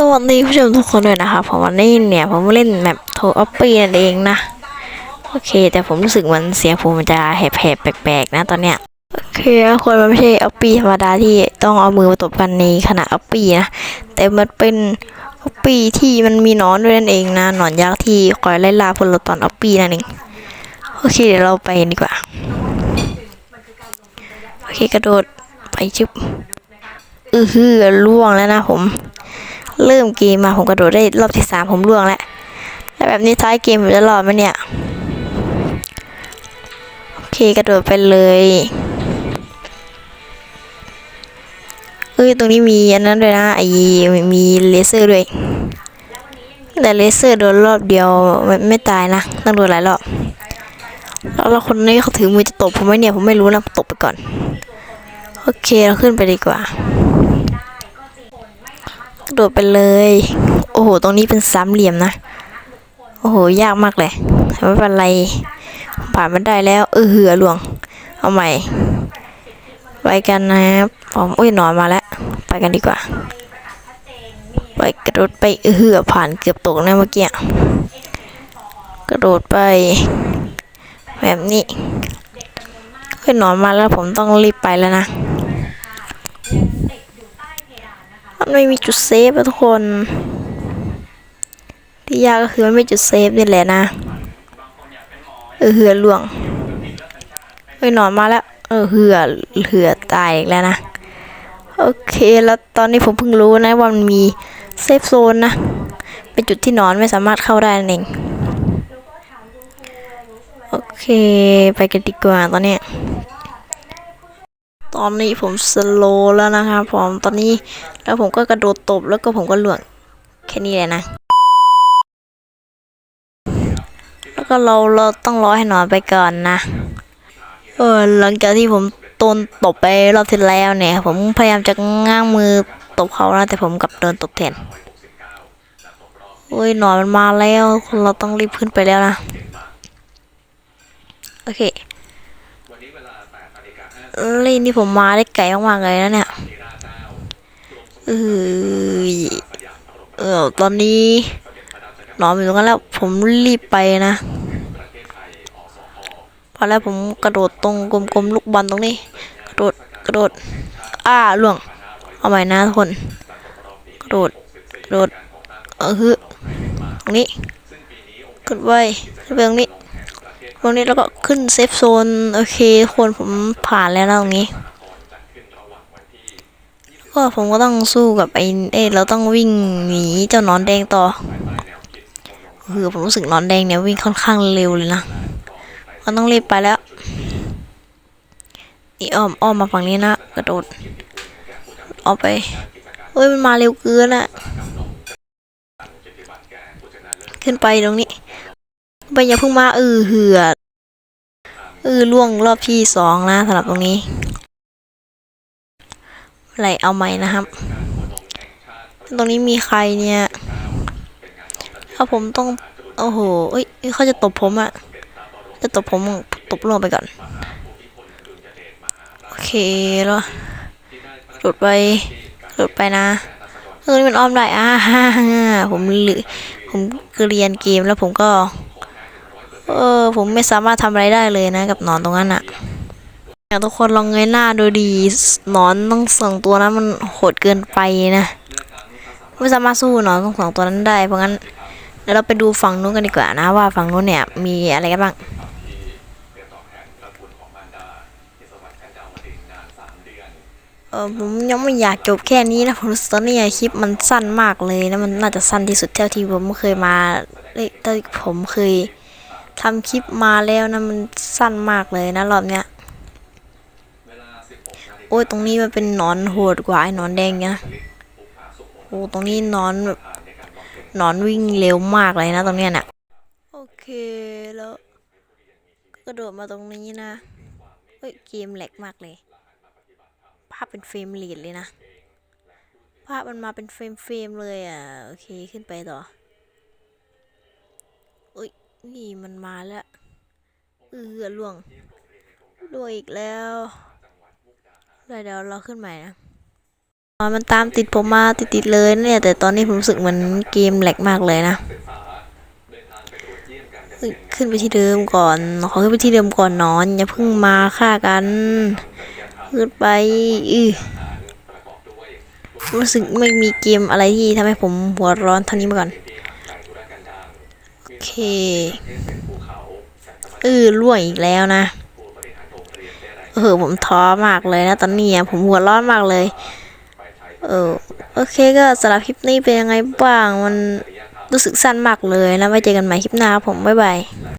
สวัสดีผู้ชมทุกคนด้วยนะครับผมวันนี้เนี่ยผมเล่นแมปโทออปปี้นั่นเองนะ โอเค แต่ผมรู้สึกมือนเสียงผมมันจะแหบๆ แปลกๆ นะตอนเนี้ย โอเคคนมันไม่ใช่ออปปี้ธรรมดาที่ต้องเอามือมาตบกันในขณะออปปี้นะ แต่มันเป็นออปปี้ที่มันมีนอนด้วยนั่นเองนะหนอนยักษ์ที่คอยไล่ล่าพวกเราตอนออปปี้นั่นเองโอเคเดี๋ยวเราไปดีกว่าโอเคกระโดดไปชึบอือฮือล่วงแล้วนะผม เริ่มเกมมาผมกระโดดได้รอบที่สามผมล่วงแล้วแล้วแบบนี้ท้ายเกมผมจะรอดไหมเนี่ย โอเคกระโดดไปเลยเอ้ยตรงนี้มีอันนั้นด้วยนะไอ้มีเลเซอร์ด้วย แต่เลเซอร์โดนรอบเดียวไม่ไม่ตายนะต้องโดนหลายรอบแล้วเราคนนี้เขาถือมือจะตบผมไหมเนี่ยผมไม่รู้นะตบไปก่อน โอเคเราขึ้นไปดีกว่า กระโดดไปเลย โอ้โห ตรงนี้เป็นสามเหลี่ยมนะ โอ้โห ยากมากเลยไม่เป็นไร ผ่านมันได้แล้ว เออเหือหลวง เอาใหม่ไปกันนะครับผมอุ้ยหนอนมาแล้ว ไปกันดีกว่า ไปกระโดดไปเออเหือผ่านเกือบตกนะเมื่อกี้ กระโดดไป แบบนี้เฮ้ยหนอนมาแล้วผมต้องรีบไปแล้วนะ มันไม่มีจุดเซฟอะทุกคน ที่ยากก็คือมันไม่มีจุดเซฟนี่แหละนะ เออเหือหลวงเอ้ยหนอนมาแล้ว เออเหือเหือตายอีกแล้วนะ โอเคแล้วตอนนี้ผมเพิ่งรู้นะว่ามันมีเซฟโซนนะ เป็นจุดที่หนอนไม่สามารถเข้าได้นั่นเอง โอเค ไปกันดีกว่าตอนนี้ ตอนนี้ผมสโลแล้วนะครับผมตอนนี้แล้วผมก็กระโดดตบแล้วก็ผมก็หลวงแค่นี้เลยนะ แล้วก็เราเราต้องรอให้หนอนไปก่อนนะ เออหลังจากที่ผมโดนตบไปรอบที่แล้วเนี่ย ผมพยายามจะง้างมือตบเขานะแต่ผมกลับโดนตบแทนโอ้ยหนอนมันมาแล้วเราต้องรีบขึ้นไปแล้วนะ โอเค ลี่นี่ผมมาได้ไกลมากๆเลยนะเนี่ยเออเออตอนนี้หนอนอยู่ตรงนั้นแล้ว ผมรีบไปนะพอแล้วผมกระโดดตรงกลมๆลูกบอลตรงนี้ กระโดดกระโดด อ้าล่วง เอาใหม่นะทุกคน กระโดดกระโดดเออฮึตรงนี้ขึ้นไปขึ้นไปตรงนี้ ตรงนี้แล้วก็ขึ้นเซฟโซนโอเคคนผมผ่านแล้วนะตรงนี้ ก็ผมก็ต้องสู้กับไอ้เอ้เราต้องวิ่งหนีเจ้านอนแดงต่อคือผมรู้สึกนอนแดงเนี่ยวิ่งค่อนข้างเร็วเลยนะก็ต้องรีบไปแล้วนี่อ้อมอ้อมมาฝั่งนี้นะกระโดดออกไปเฮ้ยมันมาเร็วเกินอะขึ้นไปตรงนี้ ไปอย่าเพิ่งมาเออเหือเออล่วงรอบที่สองนะสำหรับตรงนี้ไหลเอาใหม่นะครับ ตรงนี้มีใครเนี่ยถ้าผมต้อง โอ้โหเอ้ยเขาจะตบผมอะจะตบผมตบลงไปก่อน โอเคแล้วหลุดไปหลุดไปนะเออนี่มันอ้อมได้อ่าฮ่าฮ่าผมลือผมเรียนเกมแล้วผมก็ เออ ผมไม่สามารถทำอะไรได้เลยนะ กับหนอนตรงนั้นอะอยากทุกคนลองเงยหน้าดูดีหนอนต้องสองตัวนั้นมันโหดเกินไปนะ ไม่สามารถสู้หนอนทั้งสองตัวนั้นได้ เพราะงั้นเดี๋ยวเราไปดูฝั่งนู้นกันดีกว่านะ ว่าฝั่งนู้นเนี่ย มีอะไรกันบ้างเออผมยังไม่อยากจบแค่นี้นะ ผมรู้สึกตอนนี้คลิปมันสั้นมากเลยนะมันน่าจะสั้นที่สุดเท่าที่ผมเคยมาเอ้ยเท่าที่ผมเคย ทำคลิปมาแล้วนะมันสั้นมากเลยนะรอบเนี้ย โอ้ยตรงนี้มันเป็นนอนโหดกว่าไอ้นอนแดงนะโอ้ตรงนี้นอนแบบนอนวิ่งเร็วมากเลยนะตรงเนี้ยน่ะโอเคแล้วกระโดดมาตรงนี้นะเฮ้ยเกมแหลกมากเลย ภาพเป็นเฟรมลีดเลยนะ ภาพมันมาเป็นเฟรมเฟรมเลยอะโอเคขึ้นไปต่อ นี่มันมาแล้วเออล่วงล่วงอีกแล้วเดี๋ยวเดี๋ยวเราขึ้นใหม่นะมันตามติดผมมาติดๆเลยเนี่ย แต่ตอนนี้ผมรู้สึกเหมือนเกมแหลกมากเลยนะขึ้นไปที่เดิมก่อน ขอขึ้นไปที่เดิมก่อนนอน อย่าเพิ่งมาฆ่ากันขึ้นไปอือรู้สึกไม่มีเกมอะไรที่ทำให้ผมหัวร้อนเท่านี้มาก่อน เคเออล่วงอีกแล้วนะเออผมท้อมากเลยนะตอนนี้อะผมหัวร้อนมากเลย เออโอเคก็สำหรับคลิปนี้เป็นยังไงบ้างมันรู้สึกสั้นมากเลยนะไว้เจอกันใหม่คลิปหน้าครับผมบ๊ายบาย